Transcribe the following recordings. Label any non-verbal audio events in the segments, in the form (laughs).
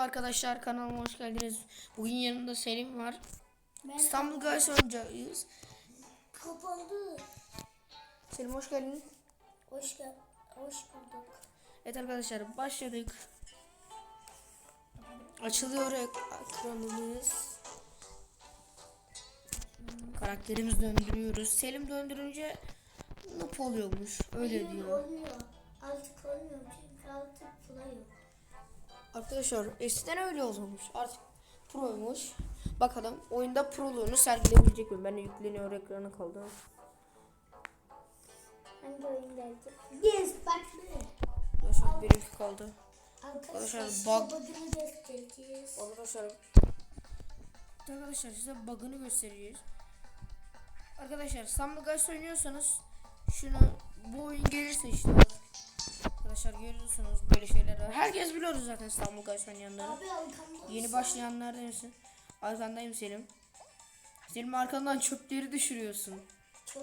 Arkadaşlar kanalıma hoş geldiniz. Bugün yanımda Selim var. Ben İstanbul Guys oynayacağız. kapandı. Selim hoş geldin. Hoş gel hoş bulduk. Evet arkadaşlar başladık. Açılıyor ek- ekranımız. Karakterimizi döndürüyoruz. Selim döndürünce noob oluyormuş. Öyle Benim diyor. Oluyor. Artık olmuyor çünkü artık play yok. Arkadaşlar eskiden öyle oluyormuş. Artık proymuş. Bakalım oyunda proluğunu sergileyebilecek mi? Ben de yükleniyor ekranı kaldı. Hangi oyundaydı? Yes bak ne? Yaşar benimki kaldı. Arkadaşlar Arkadaşlar, bug-. Arkadaşlar Arkadaşlar size bug'ını göstereceğiz. Arkadaşlar İstanbul Guys oynuyorsanız şunu bu oyun gelirse işte Arkadaşlar görüyorsunuz böyle şeyler var. Herkes biliyoruz zaten İstanbul Guys oynayanları. Yeni başlayanlar neresin? Arkandayım Selim. Selim arkandan çöpleri düşürüyorsun. çok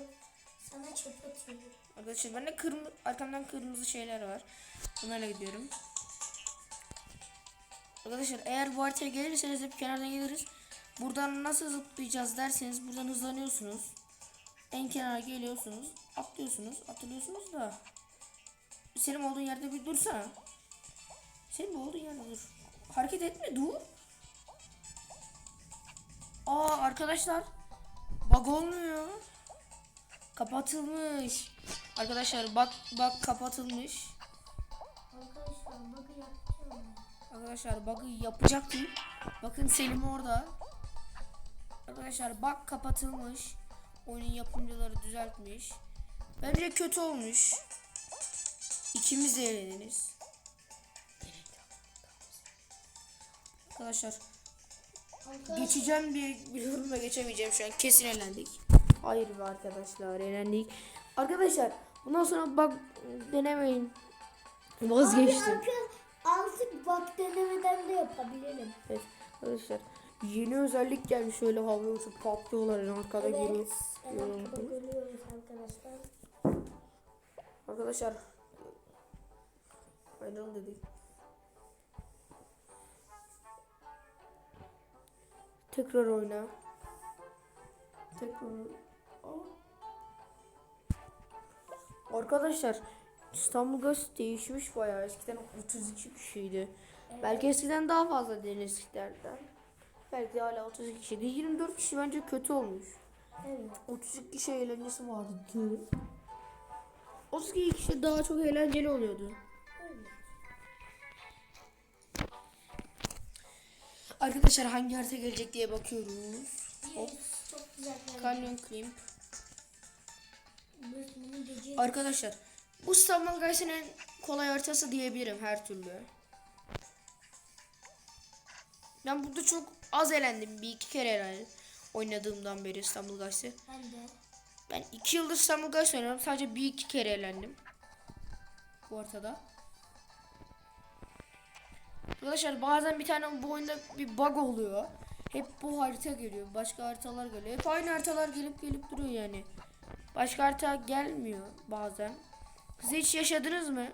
sana çöp atıyorum. Arkadaşlar bende kırmızı arkamdan kırmızı şeyler var. Bunlarla gidiyorum. Arkadaşlar eğer bu haritaya gelirseniz hep kenardan geliriz. Buradan nasıl zıplayacağız derseniz buradan hızlanıyorsunuz. En kenara geliyorsunuz. Atlıyorsunuz. Atılıyorsunuz da. Selim olduğun yerde bir dursana. Selim olduğun yerde dur. Hareket etme dur. Aa arkadaşlar. Bug olmuyor. Kapatılmış. Arkadaşlar bak bak kapatılmış. Arkadaşlar bakın yapacağım. Arkadaşlar bug'ı yapacaktım. Bakın Selim orada. Arkadaşlar bak kapatılmış. Oyunun yapımcıları düzeltmiş. Bence kötü olmuş. İkimiz de eğleniriz. Arkadaşlar geçeceğim bir biliyorum da geçemeyeceğim şu an. Kesin eğlendik. Hayır be arkadaşlar eğlendik. Arkadaşlar bundan sonra bak denemeyin. Vazgeçtim. Abi artık bak denemeden de yapabilirim. Evet arkadaşlar yeni özellik gelmiş şöyle havaya uçup patlıyorlar en arkada Evet. görüyoruz. Arkada görüyoruz arkadaşlar. Arkadaşlar ayrıl dedik. Tekrar oyna. Tekrar Aa. Arkadaşlar İstanbul Gaz değişmiş bayağı. Eskiden 32 kişiydi. Belki eskiden daha fazla değil eskilerden. Belki hala 32 kişiydi. 24 kişi bence kötü olmuş. Evet. 32 kişi eğlencesi vardı. 32 kişi daha çok eğlenceli oluyordu. Arkadaşlar hangi harita gelecek diye bakıyoruz. Hop. Canyon gece Arkadaşlar bu İstanbul Guys'ın en kolay haritası diyebilirim her türlü. Ben burada çok az eğlendim. Bir iki kere herhalde oynadığımdan beri İstanbul Guys'ı. ben de Ben iki yıldır İstanbul Guys oynuyorum. Sadece bir iki kere eğlendim. Bu haritada. Arkadaşlar bazen bir tane bu oyunda bir bug oluyor. Hep bu harita geliyor. Başka haritalar geliyor. Hep aynı haritalar gelip gelip duruyor yani. Başka harita gelmiyor bazen. Siz hiç yaşadınız mı?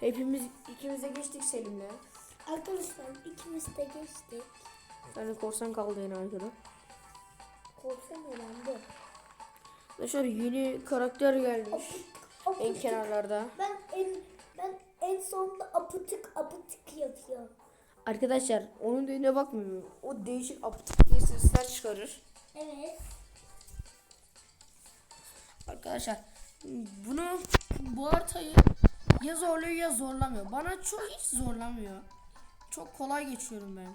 Hepimiz ikimiz de geçtik Selim'le. Arkadaşlar ikimiz de geçtik. Sen de korsan kaldı yine arkada. Korksam öğrendi. Arkadaşlar yeni karakter gelmiş. En kenarlarda. Ben en ben en sonunda apıtık apıtık yapıyorum. Arkadaşlar onun dediğine bakmıyorum. O değişik aptık diye sesler çıkarır. Evet. Arkadaşlar bunu bu haritayı ya zorluyor ya zorlamıyor. Bana çok hiç zorlamıyor. Çok kolay geçiyorum ben.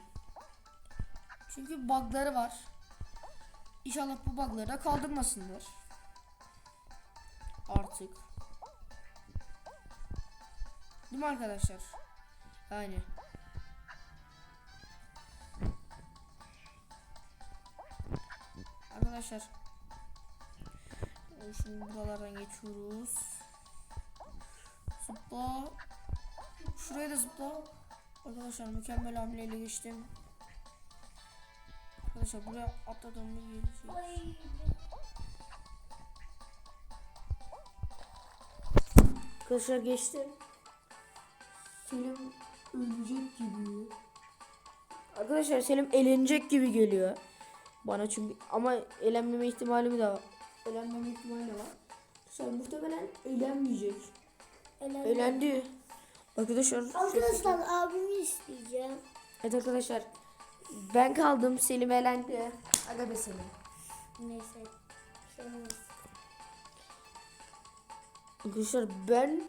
Çünkü bug'ları var. İnşallah bu bug'ları da kaldırmasınlar. Artık. Değil mi arkadaşlar? Yani. Arkadaşlar Şimdi buralardan geçiyoruz. Zıpla. Şuraya da zıpla. Arkadaşlar mükemmel hamleyle geçtim. Arkadaşlar buraya atladığımda gelecek. Ay. Arkadaşlar geçtim. Selim ölecek gibi. Arkadaşlar Selim elenecek gibi geliyor. Bana çünkü ama elenmeme ihtimali de var. Elenmeme ihtimali de var. Arkadaşlar muhtemelen elenmeyecek. Elendi. Elendi. Arkadaşlar Arkadaşlar abimi isteyeceğim. Evet arkadaşlar ben kaldım Selim elendi. Aga be Selim. Neyse. Şey olmaz. Arkadaşlar ben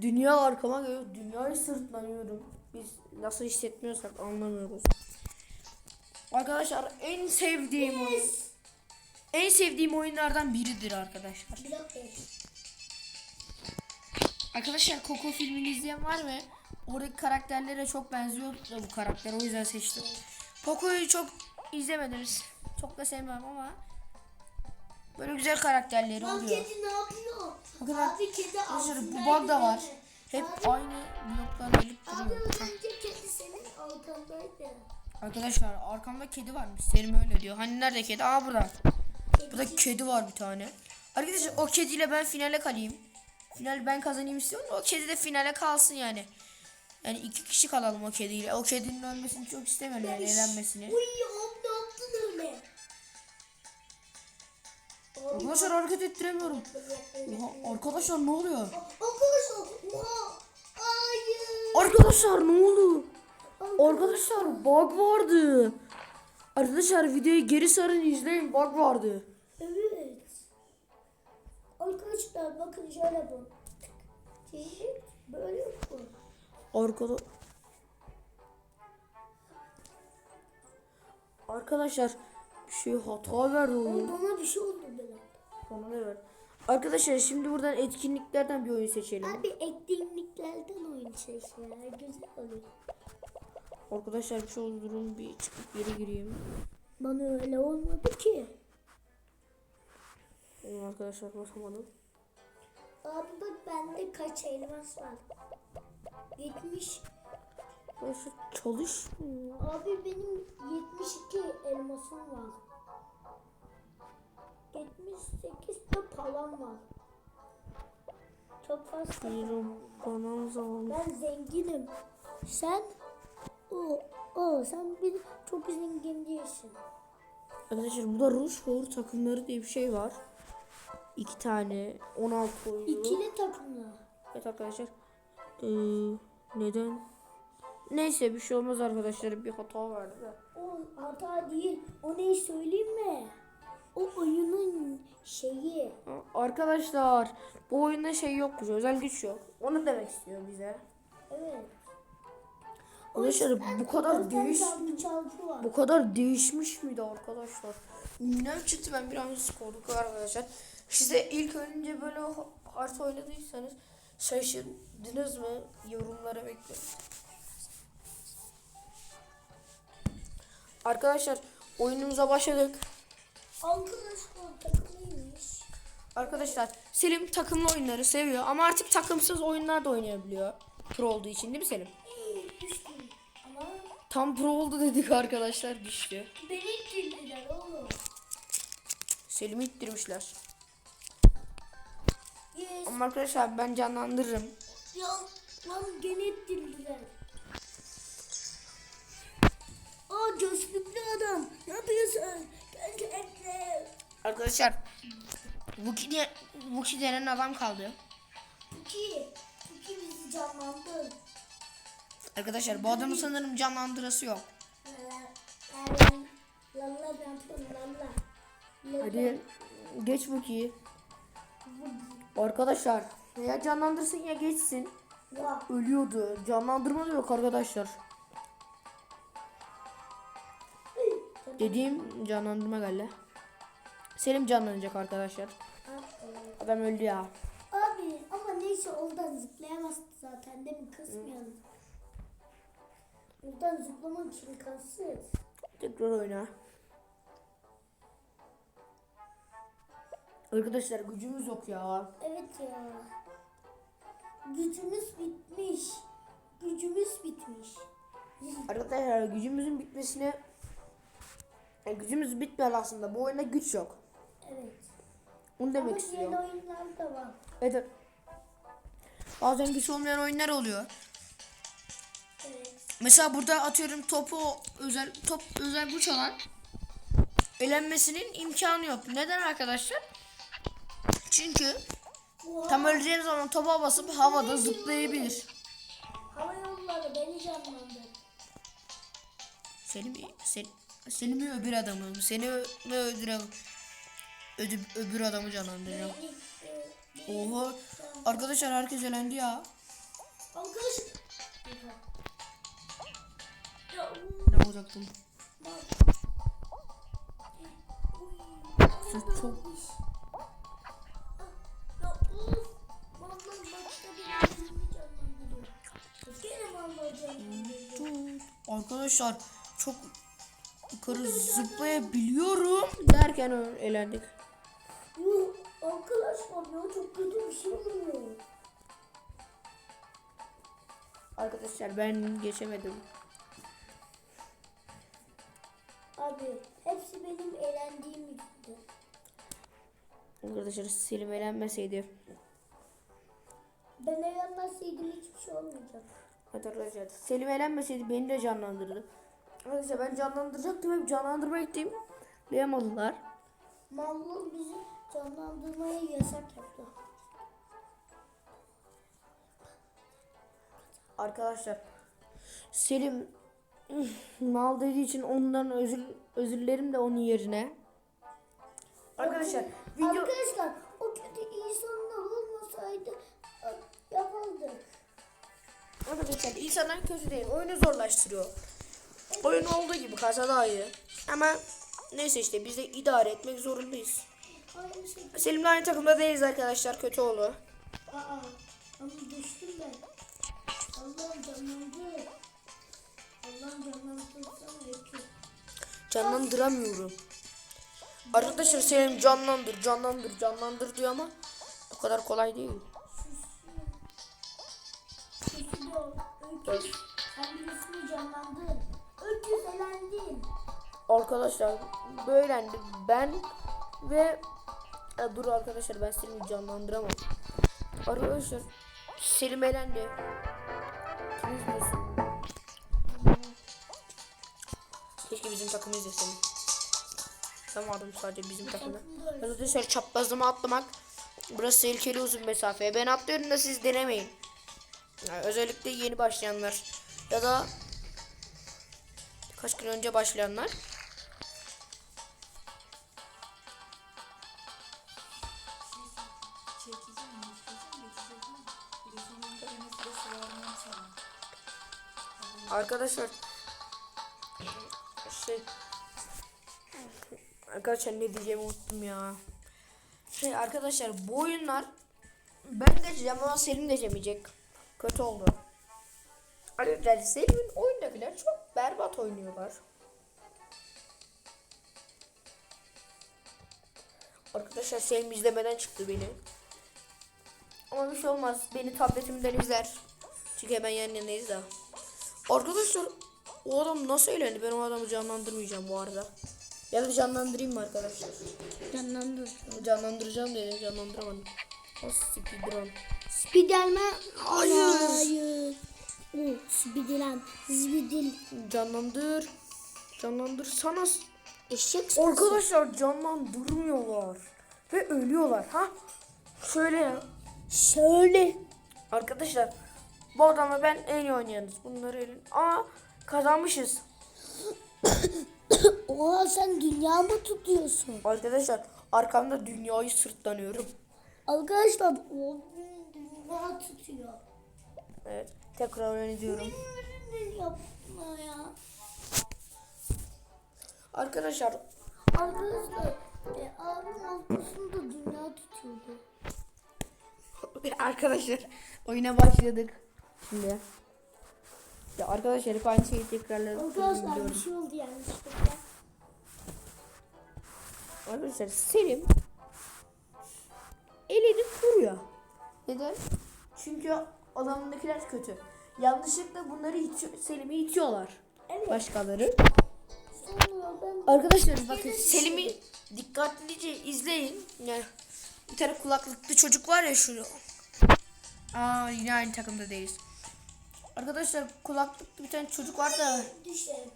dünya arkama geliyor. Dünyayı sırtlanıyorum. Biz nasıl hissetmiyorsak anlamıyoruz. Arkadaşlar en sevdiğim oyun. En sevdiğim oyunlardan biridir arkadaşlar. Blok. Arkadaşlar Coco filmini izleyen var mı? Oradaki karakterlere çok benziyor da bu karakter o yüzden seçtim. Coco'yu çok izlemediniz. Çok da sevmem ama böyle güzel karakterleri Lan oluyor. kedi ne yapıyor? Kadar- Abi kedi Arkadaşlar altında bu bug da var. elinde. Hep aynı bloklar gelip Abi duruyor. az önce kedi senin altındaydı. Arkadaşlar arkamda kedi varmış. Selim öyle diyor. Hani nerede kedi? Aa burada. Burada kedi var bir tane. Arkadaşlar o kediyle ben finale kalayım. Final ben kazanayım istiyorum o kedi de finale kalsın yani. Yani iki kişi kalalım o kediyle. O kedinin ölmesini çok istemiyorum yani eğlenmesini. Ne yaptın öyle? Arkadaşlar hareket ettiremiyorum. Oha, arkadaşlar ne oluyor? Arkadaşlar oha. Hayır. Arkadaşlar ne oldu? Arkadaşlar bug vardı. Arkadaşlar videoyu geri sarın izleyin bug vardı. Evet. Arkadaşlar bakın şöyle bu. Böyle bu. Arkada Arkadaşlar bir şey hata verdi oyun. Bana bir şey oldu böyle. Bana ne ver? Arkadaşlar şimdi buradan etkinliklerden bir oyun seçelim. Abi etkinliklerden oyun seçmeler güzel oluyor. Arkadaşlar bir şey oldu durun bir çıkıp geri gireyim. Bana öyle olmadı ki. Oğlum arkadaşlar basamadım. Abi bak bende kaç elmas var. 70. Arkadaşlar çalışmıyor. Abi benim 72 elmasım var. 78 de param var. Çok fazla. Bana zaman. Ben zenginim. Sen? O, o sen bir çok zengin değilsin. Arkadaşlar burada Rochefort takımları diye bir şey var. İki tane 16 oyuncu. İkili takımlar. Evet arkadaşlar. Ee, neden? Neyse bir şey olmaz arkadaşlar. Bir hata vardı da. O hata değil. O neyi söyleyeyim mi? O oyunun şeyi. Arkadaşlar bu oyunda şey yokmuş. Özel güç yok. Onu demek istiyor bize. Evet. Arkadaşlar bu kadar değiş bu kadar değişmiş miydi arkadaşlar? Ünlem çıktı ben biraz korktum arkadaşlar. Siz de ilk önce böyle harita oynadıysanız şaşırdınız mı? Yorumlara bekliyorum. Arkadaşlar oyunumuza başladık. Arkadaşlar Selim takımlı oyunları seviyor ama artık takımsız oyunlar da oynayabiliyor. Pro olduğu için değil mi Selim? Tam pro oldu dedik arkadaşlar düştü. beni ittirdiler oğlum. Selim'i ittirmişler. Yes. Ama arkadaşlar ben canlandırırım. Ya lan gene ittirdiler. Aa gözlüklü adam. Ne yapıyorsun? Gel. Arkadaşlar Vuki, diye, Vuki denen adam kaldı. Puki. Puki bizi canlandır. Arkadaşlar bu adamın sanırım canlandırası yok. Yapıyorum lalla. Hadi geç Vuki'yi. Arkadaşlar ya canlandırsın ya geçsin. Ölüyordu. Canlandırma da yok arkadaşlar. Dediğim canlandırma geldi. Selim canlanacak arkadaşlar. Adam öldü ya. Abi ama neyse oradan zıplayamazdı zaten değil mi? Kısmayalım. Oradan zıplamak imkansız. Tekrar oyna. Arkadaşlar gücümüz yok ya. Evet ya. Gücümüz bitmiş. Gücümüz bitmiş. Arkadaşlar gücümüzün bitmesine Yani gücümüz bitmiyor aslında. Bu oyunda güç yok. Evet. Onu demek Ama istiyorum. yeni oyunlar da var. Evet. Bazen güç olmayan oyunlar oluyor. Evet. Mesela burada atıyorum topu özel top özel güç alan elenmesinin imkanı yok. Neden arkadaşlar? Çünkü tam öleceğiniz zaman topa basıp havada zıplayabilir. Hava yolları beni canlandır. Seni mi sen, seni mi öbür adamı mı? Seni mi öldürem ödü, öbür adamı canlandıracağım. E, Oha arkadaşlar herkes elendi ya. Arkadaş. Ne olacaktım? çok Arkadaşlar çok yukarı zıplayabiliyorum derken elendik. Yuh arkadaşlar ya çok kötü bir şey oluyor. Arkadaşlar ben geçemedim. Abi hepsi benim eğlendiğim yüzünden. Arkadaşlar Selim elenmeseydi. Ben eğlenmezseydim hiçbir şey olmayacak. Arkadaşlar Selim elenmeseydi beni de canlandırdı. Arkadaşlar ben canlandıracaktım hep canlandırmaya gittim. Duyamadılar. Mallı bizi canlandırmaya yasak yaptı. Arkadaşlar Selim (laughs) mal dediği için ondan özür özür dilerim de onun yerine. Arkadaşlar video Arkadaşlar Arkadaşlar insanlar kötü değil. Oyunu zorlaştırıyor. Oyun olduğu gibi kasa daha iyi. Ama neyse işte biz de idare etmek zorundayız. Selim'le aynı takımda değiliz arkadaşlar. Kötü oldu. Aa, ama düştüm ben. Allah'ım canlandı. Allah'ım canlandırsana Eki. Canlandıramıyorum. Arkadaşlar Selim canlandır, canlandır, canlandır diyor ama o kadar kolay değil. Öykü. Sen canlandın. Arkadaşlar böylendi ben ve Ya dur arkadaşlar ben Selim'i canlandıramam. Arkadaşlar Selim elendi. Kim izliyorsun? Keşke bizim takımı izlesin. Vardım sadece bizim takımda. Arkadaşlar çaprazlama atlamak. Burası tehlikeli uzun mesafe. Ben atlıyorum da siz denemeyin. Yani özellikle yeni başlayanlar ya da kaç gün önce başlayanlar. Arkadaşlar şey Arkadaşlar ne diyeceğimi unuttum ya. Şey arkadaşlar bu oyunlar ben geçeceğim ama Selim geçemeyecek. Kötü oldu. Arkadaşlar Selim'in oyundakiler çok berbat oynuyorlar. Arkadaşlar Selim izlemeden çıktı beni. Ama bir şey olmaz. Beni tabletimden izler. Çünkü hemen yan yanayız da. Arkadaşlar o adam nasıl eğlendi? Ben o adamı canlandırmayacağım bu arada. Ya da canlandırayım mı arkadaşlar? Canlandır. Canlandıracağım dedim canlandıramadım. O speedrun. Spiderman. Hayır. Hayır. O Spiderman. Zibidil. Canlandır. Canlandır sana. Eşek Arkadaşlar canlandırmıyorlar. Ve ölüyorlar. Ha? Şöyle ya. Şöyle. Arkadaşlar bu adamla ben en iyi oynayanız. Bunları elin. Aa kazanmışız. (coughs) Oha sen dünya mı tutuyorsun? Arkadaşlar arkamda dünyayı sırtlanıyorum. Arkadaşlar o dünya tutuyor. Evet. Tekrar ediyorum. Benim yüzümden yapma ya. Arkadaşlar Arkadaşlar e, abim ortasında dünya tutuyordu. (laughs) arkadaşlar oyuna başladık. Şimdi. Ya arkadaşlar hep aynı şeyi tekrarladık. Arkadaşlar bir şey oldu yanlışlıkla. Arkadaşlar Selim elini vuruyor. Neden? Çünkü adamındakiler kötü. Yanlışlıkla bunları itiyor, Selim'i itiyorlar. Evet. Başkaları. Arkadaşlar bakın Selim'i dikkatlice izleyin. Yani bir tane kulaklıklı çocuk var ya şunu. Aa yine aynı takımda değiliz. Arkadaşlar kulaklıklı bir tane çocuk var da düşerim.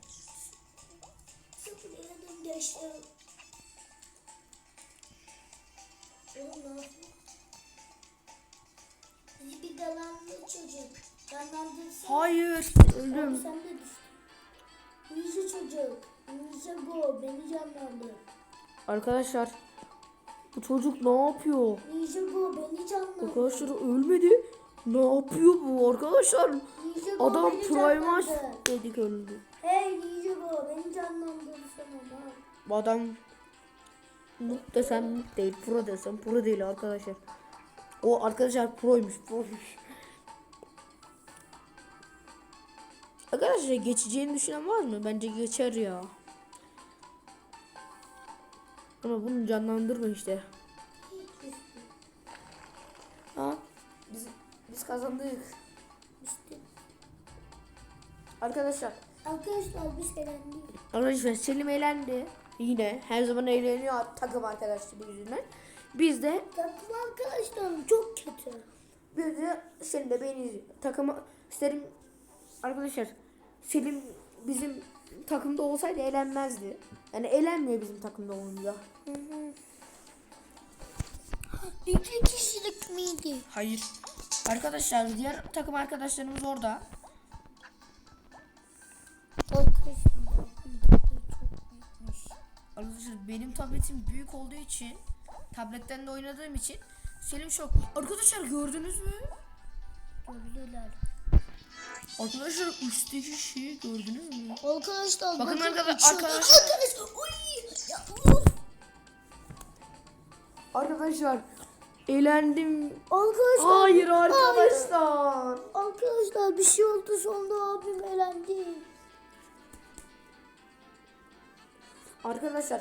Hayır öldüm. sen de düştün. Ninja çocuk. Ninja go. Beni canlandır. Arkadaşlar bu çocuk ne yapıyor? Ninja go. Beni canlandır. Arkadaşlar ölmedi. Ne yapıyor bu arkadaşlar? Ninja go. Adam canlandır. dedik öldü. Hey Ninja go. Beni canlandırsana lan. Bu adam noob desem noob değil, pro desem pro değil arkadaşlar. O arkadaşlar proymuş, proymuş. Arkadaşlar geçeceğini düşünen var mı? Bence geçer ya. Ama bunu canlandırma işte. Ha? Biz, biz kazandık. İşte. Arkadaşlar. Arkadaşlar biz eğlendik. Arkadaşlar Selim eğlendi. Yine her zaman eğleniyor takım arkadaşları yüzünden. Biz de Takım arkadaşlarım çok kötü. Bir de Selim de beni takıma Selim arkadaşlar Selim bizim takımda olsaydı eğlenmezdi. Yani eğlenmiyor bizim takımda olunca. İki kişilik miydi? Hayır. Arkadaşlar diğer takım arkadaşlarımız orada. Arkadaşlar çok büyükmüş. Arkadaşlar benim tabletim büyük olduğu için tabletten de oynadığım için Selim şok. Arkadaşlar gördünüz mü? Gördüler. Arkadaşlar üstteki şeyi gördünüz mü? Arkadaşlar Bakın arkadaş- uçuyor. arkadaşlar. Arkadaşlar. Uy. Ya, uf. Arkadaşlar eğlendim. Arkadaşlar. Hayır Hayır. arkadaşlar. Arkadaşlar bir şey oldu sonra abim elendi. Arkadaşlar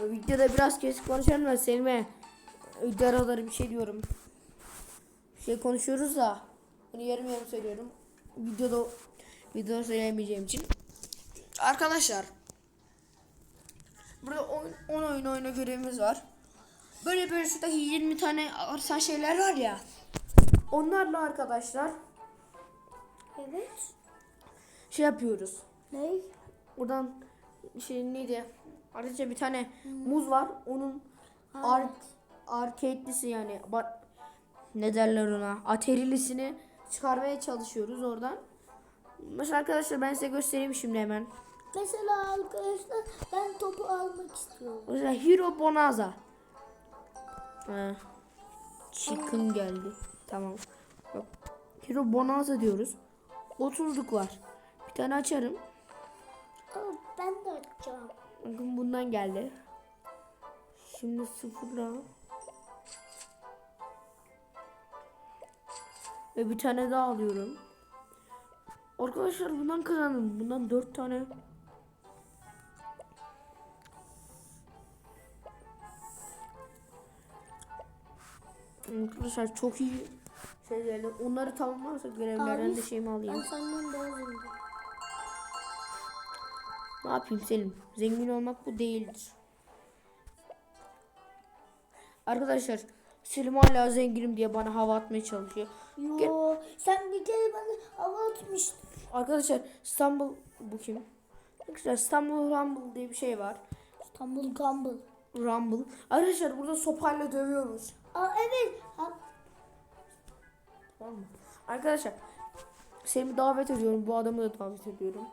videoda biraz kesik konuşalım da Selim'e iddiaları bir şey diyorum. Bir şey konuşuyoruz da bunu yarım yarım söylüyorum. Videoda videoda söyleyemeyeceğim için. Arkadaşlar burada 10 oyun oyna görevimiz var. Böyle böyle şuradaki 20 tane arsan şeyler var ya. Onlarla arkadaşlar Evet. şey yapıyoruz. Ne? Buradan şey neydi? Ayrıca bir tane muz var. Onun ar arcade'lisi yani ba- ne derler ona? Aterilisini çıkarmaya çalışıyoruz oradan. Mesela arkadaşlar ben size göstereyim şimdi hemen. Mesela arkadaşlar ben topu almak istiyorum. Mesela Hero Bonaza. Ha. Chicken geldi. Tamam. Bak. Hero Bonaza diyoruz. 30'luk var. Bir tane açarım. Aa, ben de açacağım. Bakın bundan geldi. Şimdi sıfırla. Ve bir tane daha alıyorum. Arkadaşlar bundan kazandım. Bundan dört tane. Arkadaşlar çok iyi şeylerle onları tamamlarsak görevlerden de şeyimi alayım. Ben senden daha zenginim. Ne yapayım Selim? Zengin olmak bu değildir. Arkadaşlar Selim hala zenginim diye bana hava atmaya çalışıyor. Yo, sen bir kere bana hava atmıştın. Arkadaşlar İstanbul bu kim? Arkadaşlar İstanbul Rumble diye bir şey var. İstanbul Gamble. Rumble. Arkadaşlar burada sopayla dövüyoruz. Aa evet. Ha, Tamam mı? Arkadaşlar Selim'i davet ediyorum. Bu adamı da davet ediyorum.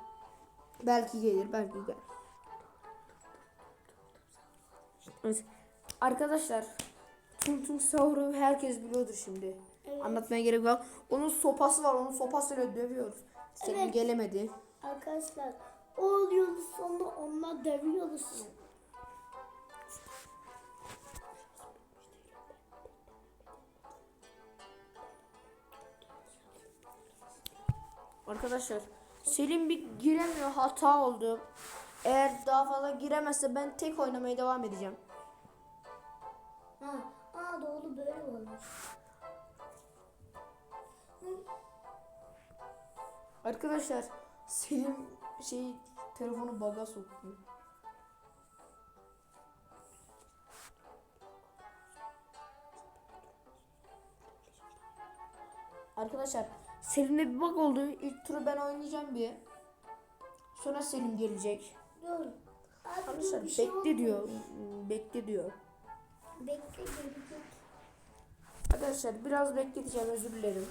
Belki gelir, belki gel. Evet. Arkadaşlar Tung Tung Sahur'u herkes biliyordur şimdi. Evet. Anlatmaya gerek yok. Onun sopası var. Onun sopasıyla dövüyoruz. Selim Evet. gelemedi. arkadaşlar o oluyoruz sonra onlar dövüyoruz. Arkadaşlar Selim bir giremiyor. Hata oldu. Eğer daha fazla giremezse ben tek oynamaya devam edeceğim. Ha, aa doğru böyle olmuş. Arkadaşlar Selim şey telefonu baga soktu. Arkadaşlar Selim'de bir bug oldu. İlk turu ben oynayacağım bir. Sonra Selim gelecek. Dur. Arkadaşlar şey bekle olmuyor. diyor. Bekle diyor. Bekle gelecek. Arkadaşlar biraz bekleteceğim özür dilerim.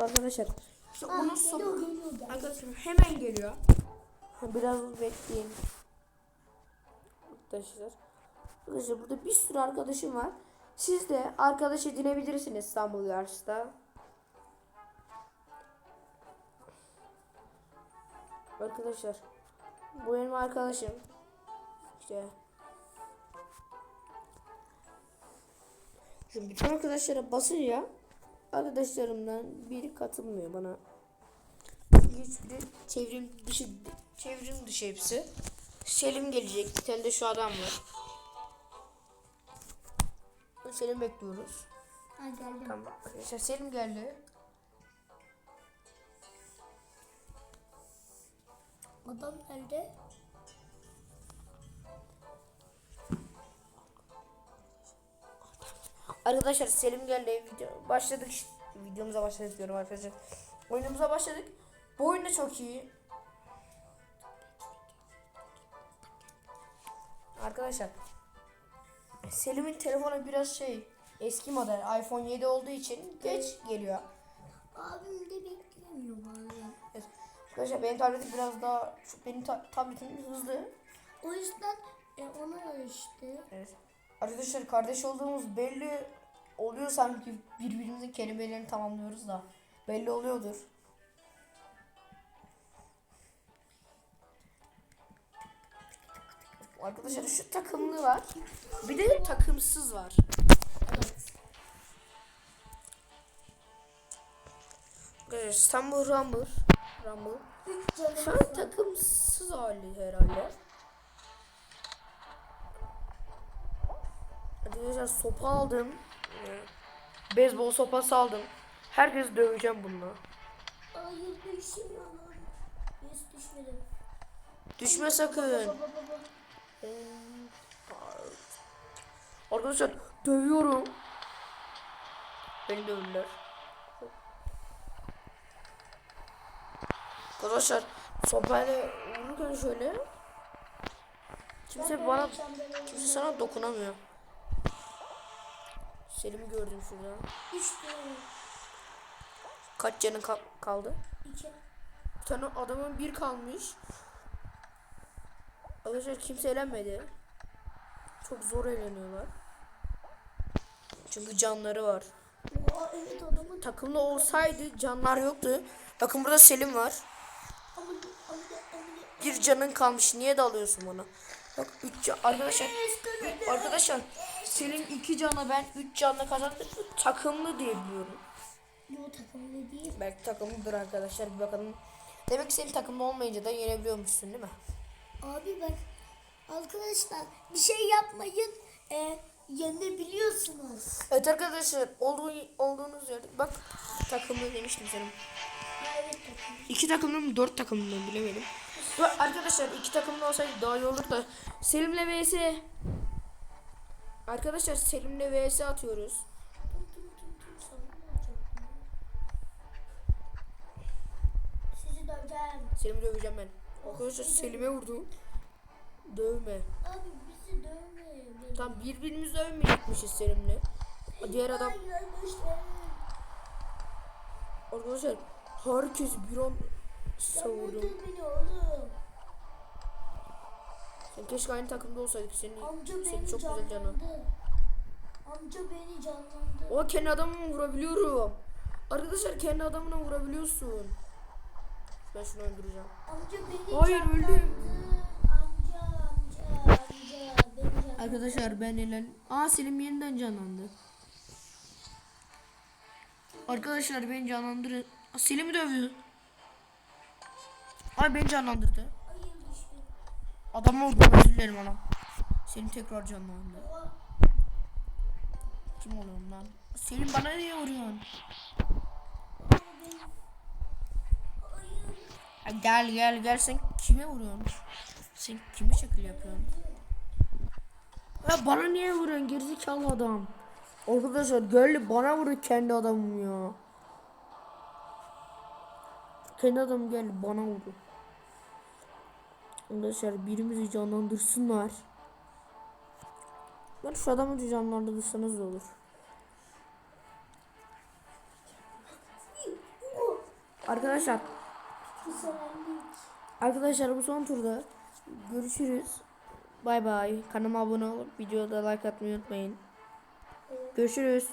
Arkadaşlar işte onu geliyor, sok. geliyor, gel. Arkadaşlar hemen geliyor. Biraz bekleyin. Arkadaşlar. Arkadaşlar burada bir sürü arkadaşım var. Siz de arkadaş edinebilirsiniz İstanbul Yarış'ta. Arkadaşlar. Bu benim arkadaşım. İşte. Şimdi bütün arkadaşlara basınca arkadaşlarımdan biri katılmıyor bana. Hiçbiri çevrim dışı çevrim dışı hepsi. Selim gelecek. Bir tane de şu adam var. Selim bekliyoruz. Ha geldim. Tamam arkadaşlar Selim geldi. Adam nerede? Arkadaşlar Selim geldi. Video başladık. işte. Videomuza başladık diyorum arkadaşlar. Oyunumuza başladık. Bu oyun da çok iyi. Arkadaşlar Selim'in telefonu biraz şey eski model iPhone 7 olduğu için geç geliyor. Abim de beklemiyor bari. Evet. Arkadaşlar benim tabletim biraz daha benim ta- tabletim hızlı. O yüzden e, ona işte. Evet. Arkadaşlar kardeş olduğumuz belli oluyor sanki birbirimizin kelimelerini tamamlıyoruz da belli oluyordur. Arkadaşlar şu takımlı var. Bir de takımsız var. Evet. Arkadaşlar İstanbul Rumble. Rumble. Şu an takımsız hali herhalde. Arkadaşlar sopa aldım. Ee, Beyzbol sopası aldım. Herkes döveceğim bununla. Hayır düşüyorum. Yes düşmedim. Düşme sakın. Baba baba. Arkadaşlar dövüyorum. Beni dövdüler. Arkadaşlar sopayla vururken şöyle kimse bana kimse sana dokunamıyor. Selim'i gördüm şurada. Düştü. Kaç canın kal- kaldı? İki. Bir tane adamın bir kalmış. Arkadaşlar kimse elenmedi. Çok zor eğleniyorlar. Çünkü canları var. Oha evet adamın. Takımda olsaydı canlar yoktu. Bakın burada Selim var. Bir canın kalmış. Niye dalıyorsun bana? Bak 3 can. Arkadaşlar arkadaşlar Selim 2 canla ben 3 canla kazandık. Bu takımlı diye biliyorum. Yo takımlı değil. Belki takımlıdır arkadaşlar. Bir bakalım. Demek ki senin takımda olmayınca da yenebiliyormuşsun değil mi? Abi bak arkadaşlar bir şey yapmayın. E, yenebiliyorsunuz. Evet arkadaşlar olduğu, olduğunuz yerde bak takımlı demiştim evet takım. İki takımlı mı dört takımlı mı bilemedim. Arkadaşlar iki takımlı olsaydı daha iyi olur da Selim'le vs Arkadaşlar Selim'le vs atıyoruz. Sizi döveceğim. Selim'i döveceğim ben. Arkadaşlar Selim'e vurdum. Dövme. Abi bizi dövmeyin. Tam birbirimizi dövmeyecekmişiz Selim'le. Diğer adam arkadaşlar herkes bir an savurdu. Keşke aynı takımda olsaydık senin. Amca senin beni çok güzel canın. canlandı. Amca beni canlandı. O kendi adamımı vurabiliyorum. Arkadaşlar kendi adamına vurabiliyorsun. Ben şunu öldüreceğim. Amca beni Hayır, canlandı. öldüm. Amca amca amca beni canlandı. Arkadaşlar ben elen... Aa Selim yeniden canlandı. Arkadaşlar beni canlandırın. Aa, Selim'i dövüyor. Ay beni canlandırdı. Adamı vurdum özür dilerim anam. Selim tekrar canlandı. Kim oluyorum lan? Selim bana niye vuruyorsun? Ya gel gel gel sen kime vuruyorsun? Sen kime şekil yapıyorsun? Ya bana niye vuruyorsun gerizekalı adam? Arkadaşlar geldi bana vurdu kendi adamım ya. Kendi adam geldi bana vurdu. Arkadaşlar birimizi canlandırsınlar. Ben şu adamı da canlandırırsanız da olur. Arkadaşlar Arkadaşlar bu son turda görüşürüz. Bay bay. Kanalıma abone olup videoda like atmayı unutmayın. Görüşürüz.